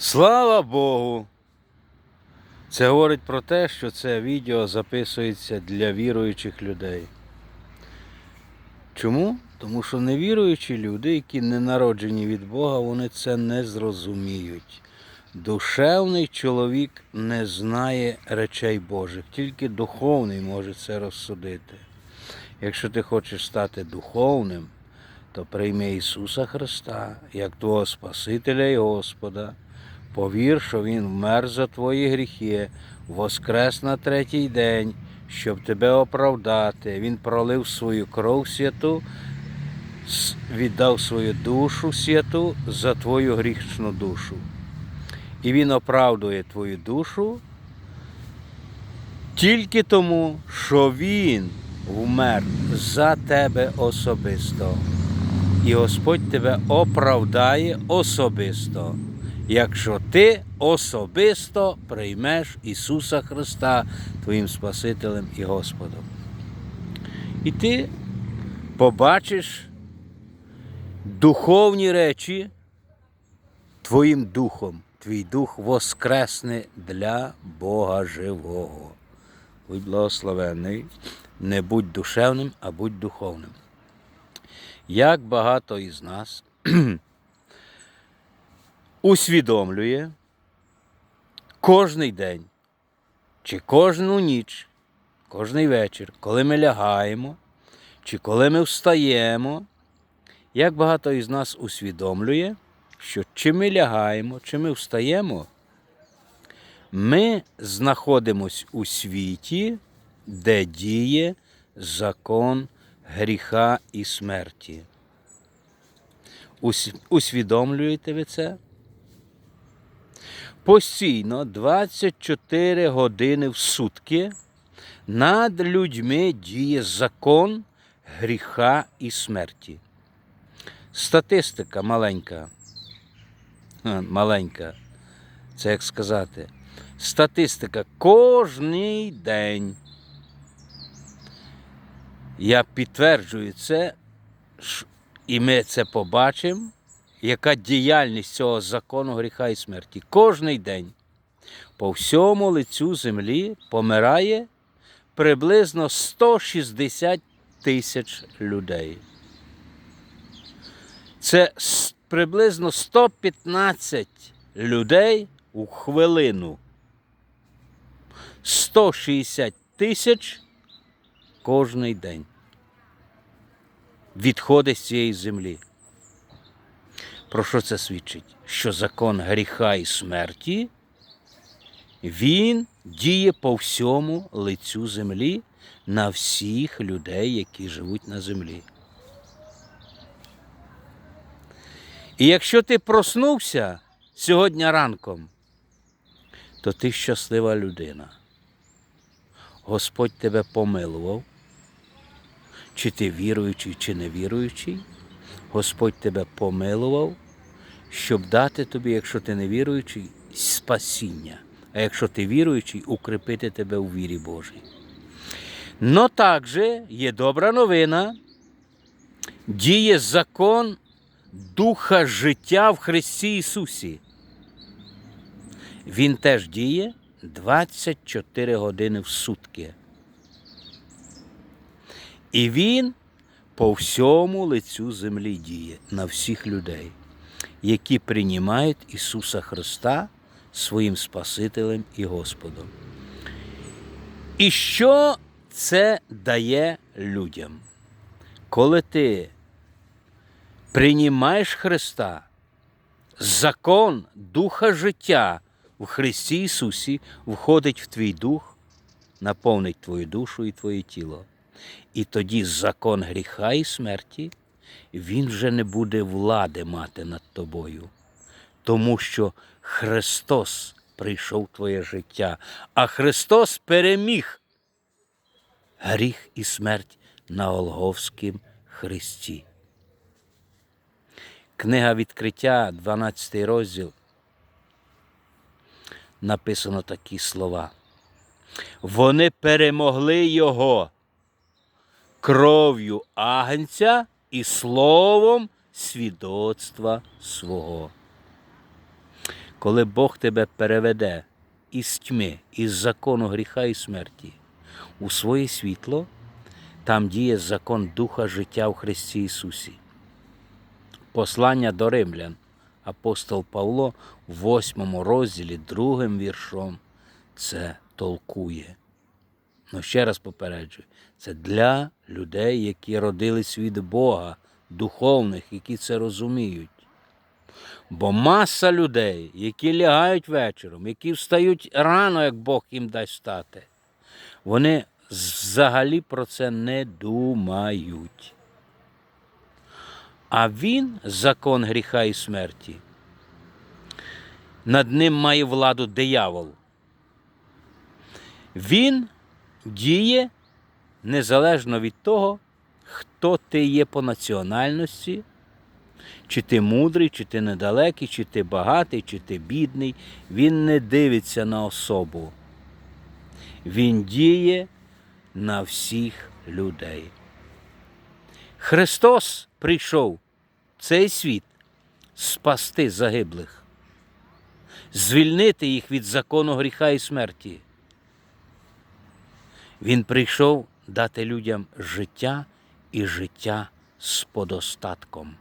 Слава Богу! Це говорить про те, що це відео записується для віруючих людей. Чому? Тому що невіруючі люди, які не народжені від Бога, вони це не зрозуміють. Душевний чоловік не знає речей Божих, тільки духовний може це розсудити. Якщо ти хочеш стати духовним, то прийми Ісуса Христа як Твого Спасителя і Господа. Повір, що Він вмер за твої гріхи, воскрес на третій день, щоб тебе оправдати. Він пролив свою кров святу, віддав свою душу святу за твою грішну душу. І Він оправдує твою душу тільки тому, що Він вмер за тебе особисто. І Господь тебе оправдає особисто, якщо ти особисто приймеш Ісуса Христа твоїм Спасителем і Господом. І ти побачиш духовні речі твоїм духом. Твій дух воскресне для Бога живого. Будь благословений. Не будь душевним, а будь духовним. Як багато із нас усвідомлює кожний день чи кожну ніч, кожний вечір, коли ми лягаємо, чи коли ми встаємо, як багато із нас усвідомлює, що чи ми лягаємо, чи ми встаємо, ми знаходимось у світі, де діє закон гріха і смерті. Усвідомлюєте ви це? Постійно 24 години в сутки над людьми діє закон гріха і смерті. Статистика маленька. Маленька. Це як сказати. Статистика кожний день. Я підтверджую це, і ми це побачимо, яка діяльність цього закону гріха і смерті. Кожний день по всьому лицю землі помирає приблизно 160 тисяч людей. Це приблизно 115 людей у хвилину. 160 тисяч кожний день відходить з цієї землі. Про що це свідчить? Що закон гріха і смерті, він діє по всьому лицю землі на всіх людей, які живуть на землі. І якщо ти проснувся сьогодні ранком, то ти щаслива людина. Господь тебе помилував, чи ти віруючий, чи не віруючий, Господь тебе помилував, щоб дати тобі, якщо ти не віруючий, спасіння, а якщо ти віруючий, укріпити тебе у вірі Божій. Но також є добра новина, діє закон Духа життя в Христі Ісусі. Він теж діє 24 години в сутки. І він по всьому лицю землі діє на всіх людей, які приймають Ісуса Христа своїм Спасителем і Господом. І що це дає людям? Коли ти приймаєш Христа, закон Духа життя в Христі Ісусі входить в твій дух, наповнить твою душу і твоє тіло. І тоді закон гріха і смерті, він вже не буде влади мати над тобою, тому що Христос прийшов в твоє життя, а Христос переміг гріх і смерть на Олговськім Христі. Книга відкриття, 12 розділ, написано такі слова. Вони перемогли його кров'ю агнця і словом свідоцтва свого. коли Бог тебе переведе із тьми, із закону гріха і смерті у своє світло, там діє закон Духа життя в Христі Ісусі. Послання до римлян, апостол Павло в восьмому розділі, другим віршом це толкує. Ну, ще раз попереджую, це для людей, які родились від Бога, духовних, які це розуміють. Бо маса людей, які лягають вечором, які встають рано, як Бог їм дасть стати, вони взагалі про це не думають. А він, закон гріха і смерті, над ним має владу диявол. Він діє незалежно від того, хто ти є по національності, чи ти мудрий, чи ти недалекий, чи ти багатий, чи ти бідний. Він не дивиться на особу. Він діє на всіх людей. Христос прийшов в цей світ спасти загиблих, звільнити їх від закону гріха і смерті. Він прийшов дати людям життя і життя з подостатком.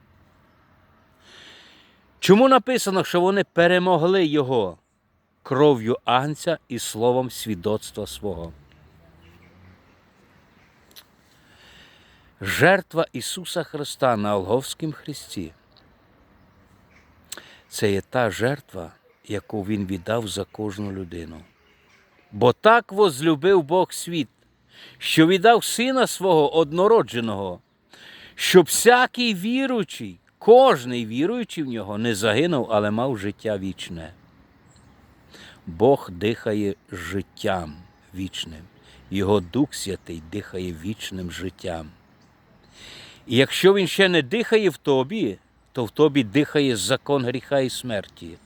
Чому написано, що вони перемогли його кров'ю агнця і словом свідоцтва свого? Жертва Ісуса Христа на Олговському Христі це є та жертва, яку Він віддав за кожну людину. Бо так возлюбив Бог світ, що віддав Сина свого однородженого, щоб всякий віруючий, кожний віруючий в нього не загинув, але мав життя вічне. Бог дихає життям вічним, Його Дух Святий дихає вічним життям. І якщо він ще не дихає в тобі, то в тобі дихає закон гріха і смерті.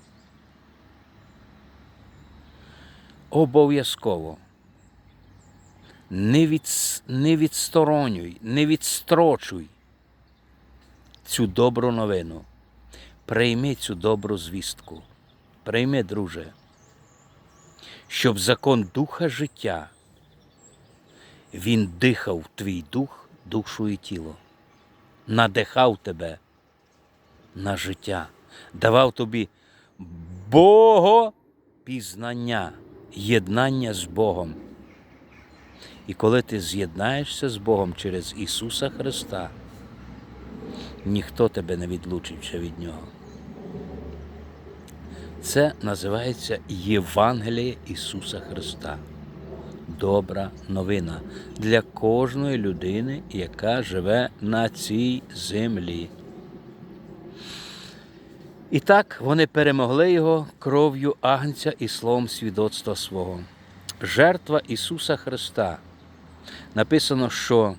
Обов'язково. Не, від, не відсторонюй, не відстрочуй цю добру новину. Прийми цю добру звістку. Прийми, друже, щоб закон духа життя він дихав твій дух, душу і тіло, надихав тебе на життя, давав тобі Богопізнання, єднання з Богом. І коли ти з'єднаєшся з Богом через Ісуса Христа, ніхто тебе не відлучить ще від Нього. Це називається Євангеліє Ісуса Христа. Добра новина для кожної людини, яка живе на цій землі. І так вони перемогли його кров'ю агнця і словом свідоцтва свого. Жертва Ісуса Христа. Написано, що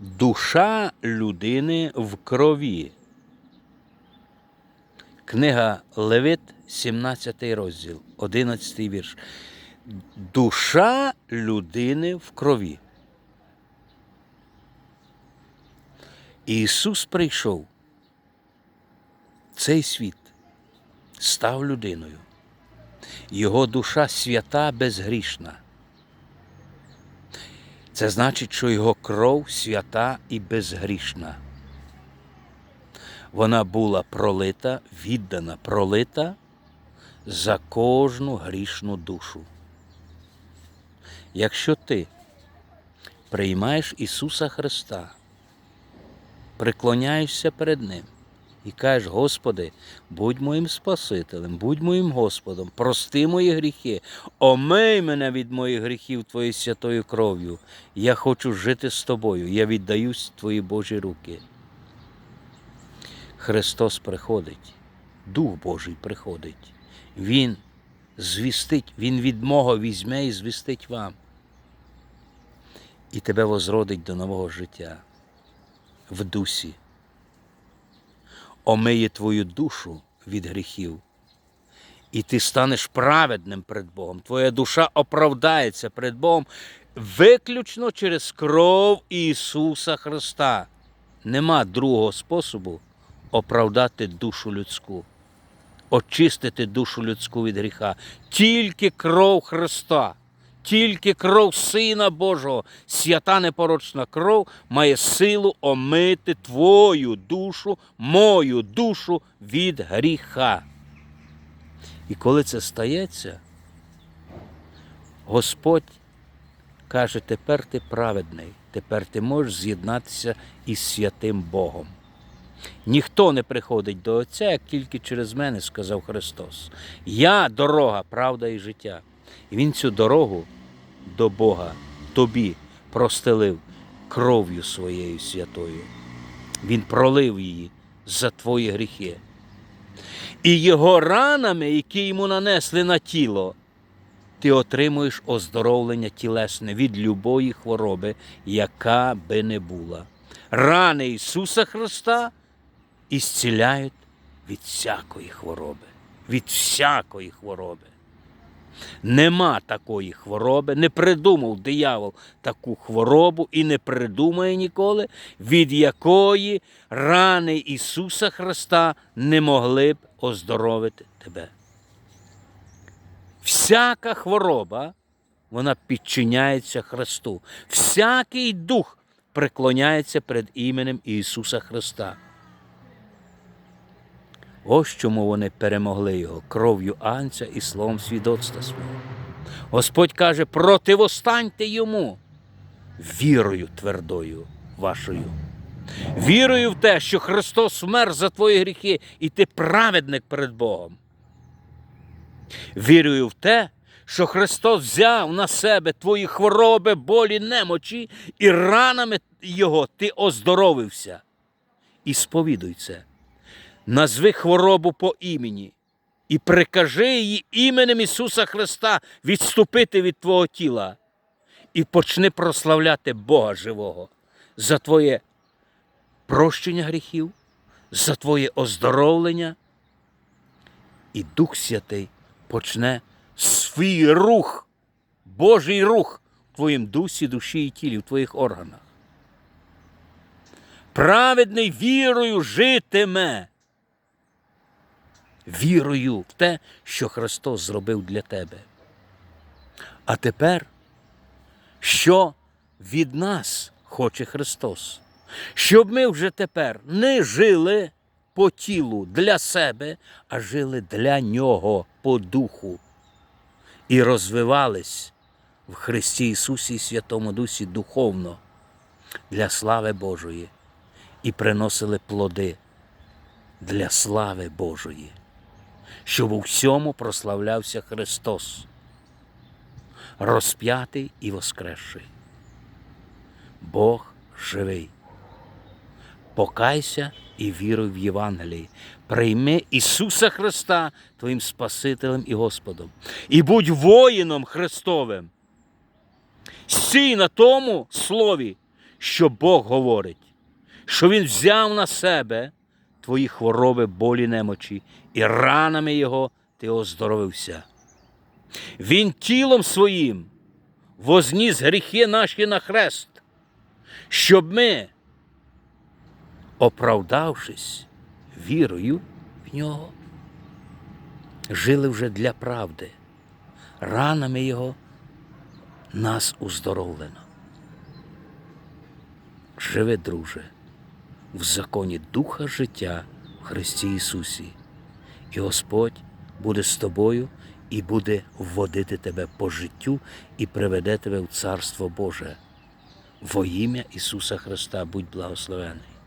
душа людини в крові. Книга Левит, 17 розділ, 11 вірш. Душа людини в крові. Ісус прийшов цей світ, став людиною. Його душа свята безгрішна. Це значить, що його кров свята і безгрішна. Вона була пролита, віддана, пролита за кожну грішну душу. Якщо ти приймаєш Ісуса Христа, преклоняєшся перед Ним і кажеш, Господи, будь моїм Спасителем, будь моїм Господом, прости мої гріхи, омий мене від моїх гріхів Твоєю святою кров'ю. Я хочу жити з тобою, я віддаюсь Твої Божі руки. Христос приходить, Дух Божий приходить. Він звістить, Він від мого візьме і звістить вам. І тебе возродить до нового життя в дусі, омиє твою душу від гріхів, і ти станеш праведним перед Богом. Твоя душа оправдається перед Богом виключно через кров Ісуса Христа. Нема другого способу оправдати душу людську. очистити душу людську від гріха. Тільки кров Христа, тільки кров Сина Божого, свята непорочна кров має силу омити твою душу, мою душу від гріха. І коли це стається, Господь каже, тепер ти праведний, тепер ти можеш з'єднатися із святим Богом. Ніхто не приходить до Отця, як тільки через мене, сказав Христос. Я дорога, правда і життя. І Він цю дорогу до Бога тобі простелив кров'ю своєю святою. Він пролив її за твої гріхи. І його ранами, які йому нанесли на тіло, ти отримуєш оздоровлення тілесне від любої хвороби, яка би не була. Рани Ісуса Христа ісціляють від всякої хвороби, від всякої хвороби. Нема такої хвороби, не придумав диявол таку хворобу і не придумає ніколи, від якої рани Ісуса Христа не могли б оздоровити тебе. Всяка хвороба, вона підчиняється Христу. Всякий дух преклоняється перед іменем Ісуса Христа. Ось чому вони перемогли його кров'ю анця і словом свідоцтва свого. Господь каже, противостаньте йому вірою твердою вашою. Вірою в те, що Христос вмер за твої гріхи, і ти праведник перед Богом. Вірую в те, що Христос взяв на себе твої хвороби, болі, немочі, і ранами Його ти оздоровився. І сповідуй це. Назви хворобу по імені і прикажи її іменем Ісуса Христа відступити від Твого тіла і почни прославляти Бога живого за Твоє прощення гріхів, за Твоє оздоровлення. І Дух Святий почне свій рух, Божий рух в твоїм дусі, душі і тілі, в твоїх органах. Праведний вірою житиме. Вірою в те, що Христос зробив для тебе. А тепер, що від нас хоче Христос? Щоб ми вже тепер не жили по тілу для себе, а жили для Нього по духу і розвивались в Христі Ісусі і Святому Дусі духовно для слави Божої і приносили плоди для слави Божої, щоб у всьому прославлявся Христос, розп'ятий і воскресший. Бог живий. Покайся і віруй в Євангелії. Прийми Ісуса Христа Твоїм Спасителем і Господом. І будь воїном Христовим. Стій на тому слові, що Бог говорить, що Він взяв на себе твої хвороби, болі, немочі, і ранами Його ти оздоровився. Він тілом своїм возніс гріхи наші на хрест, щоб ми оправдавшись вірою в нього, жили вже для правди. Ранами Його нас уздоровлено. Живи, друже, в законі Духа життя в Христі Ісусі, і Господь буде з тобою і буде вводити тебе по життю і приведе тебе в Царство Боже. Во ім'я Ісуса Христа будь благословений.